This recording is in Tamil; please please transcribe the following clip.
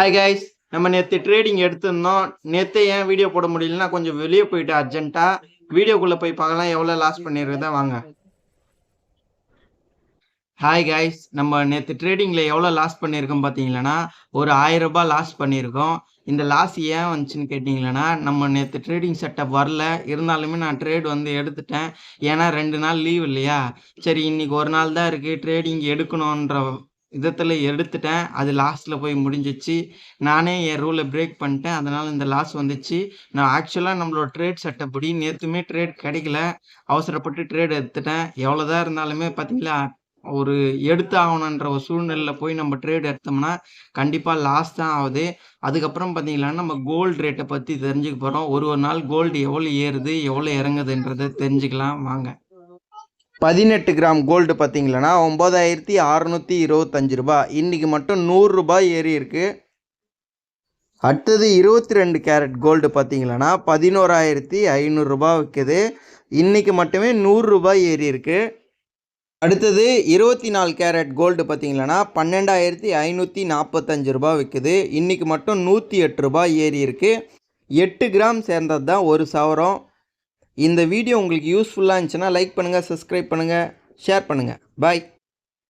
ஹாய் கைஸ் நம்ம நேற்று ட்ரேடிங் எடுத்திருந்தோம். நேற்று ஏன் வீடியோ போட முடியலன்னா கொஞ்சம் வெளியே போயிட்டு அர்ஜென்ட்டாக வீடியோக்குள்ளே போய் பார்க்கலாம். எவ்வளோ லாஸ் பண்ணிடுறதா வாங்க. ஹாய் கைஸ் நம்ம நேற்று ட்ரேடிங்கில் எவ்வளோ லாஸ் பண்ணியிருக்கோம் பார்த்தீங்களன்னா ஒரு ஆயிரம் ரூபாய் லாஸ் பண்ணியிருக்கோம் இந்த லாஸ் ஏன் வந்துச்சுன்னு கேட்டிங்களன்னா நம்ம நேற்று ட்ரேடிங் செட்டப் வரல. இருந்தாலுமே நான் ட்ரேட் வந்து எடுத்துட்டேன். ஏன்னா ரெண்டு நாள் லீவ் இல்லையா? சரி இன்னைக்கு ஒரு நாள் தான் இருக்குது ட்ரேடிங் எடுக்கணுன்ற விதத்தில் எடுத்துட்டேன். அது லாஸ்ட்டில் போய் முடிஞ்சிச்சு. நானே என் ரூலை பிரேக் பண்ணிட்டேன். அதனால் இந்த லாஸ் வந்துச்சு. நான் ஆக்சுவலாக நம்மளோட ட்ரேட் சட்டப்படி நேற்றுமே ட்ரேட் கிடைக்கல. அவசரப்பட்டு ட்ரேட் எடுத்துட்டேன். எவ்வளோதான் இருந்தாலுமே பார்த்தீங்களா ஒரு எடுத்து ஆகணுன்ற ஒரு சூழ்நிலையில் போய் நம்ம ட்ரேட் எடுத்தோம்னா கண்டிப்பாக லாஸ் தான் ஆகுது. அதுக்கப்புறம் பார்த்தீங்கன்னா நம்ம கோல்டு ரேட்டை பற்றி தெரிஞ்சுக்க போகிறோம் ஒரு ஒரு நாள் கோல்டு எவ்வளோ ஏறுது எவ்வளோ இறங்குதுன்றதை தெரிஞ்சுக்கலாம். வாங்க. பதினெட்டு கிராம் கோல்டு பார்த்தீங்களன்னா ஒம்பதாயிரத்தி அறநூற்றி இருபத்தஞ்சு ரூபாய் இன்றைக்கி மட்டும் நூறுரூபா ஏறி இருக்கு. அடுத்தது இருபத்தி ரெண்டு கேரட் கோல்டு பார்த்தீங்களன்னா பதினோராயிரத்தி ஐநூறுரூபா விற்குது இன்றைக்கி மட்டுமே நூறுரூபாய் ஏறி இருக்கு. அடுத்தது இருபத்தி நாலு கேரட் கோல்டு பார்த்தீங்களன்னா பன்னெண்டாயிரத்தி ஐநூற்றி நாற்பத்தஞ்சு ரூபா விற்குது இன்றைக்கி மட்டும் நூற்றி எட்டு ரூபாய் ஏறி இருக்கு. எட்டு கிராம் சேர்ந்தது தான் ஒரு சவரம். இந்த வீடியோ உங்களுக்கு யூஸ்ஃபுல்லாக இருந்துச்சுன்னா லைக் பண்ணுங்கள் சப்ஸ்கிரைப் பண்ணுங்கள் ஷேர் பண்ணுங்கள் பாய்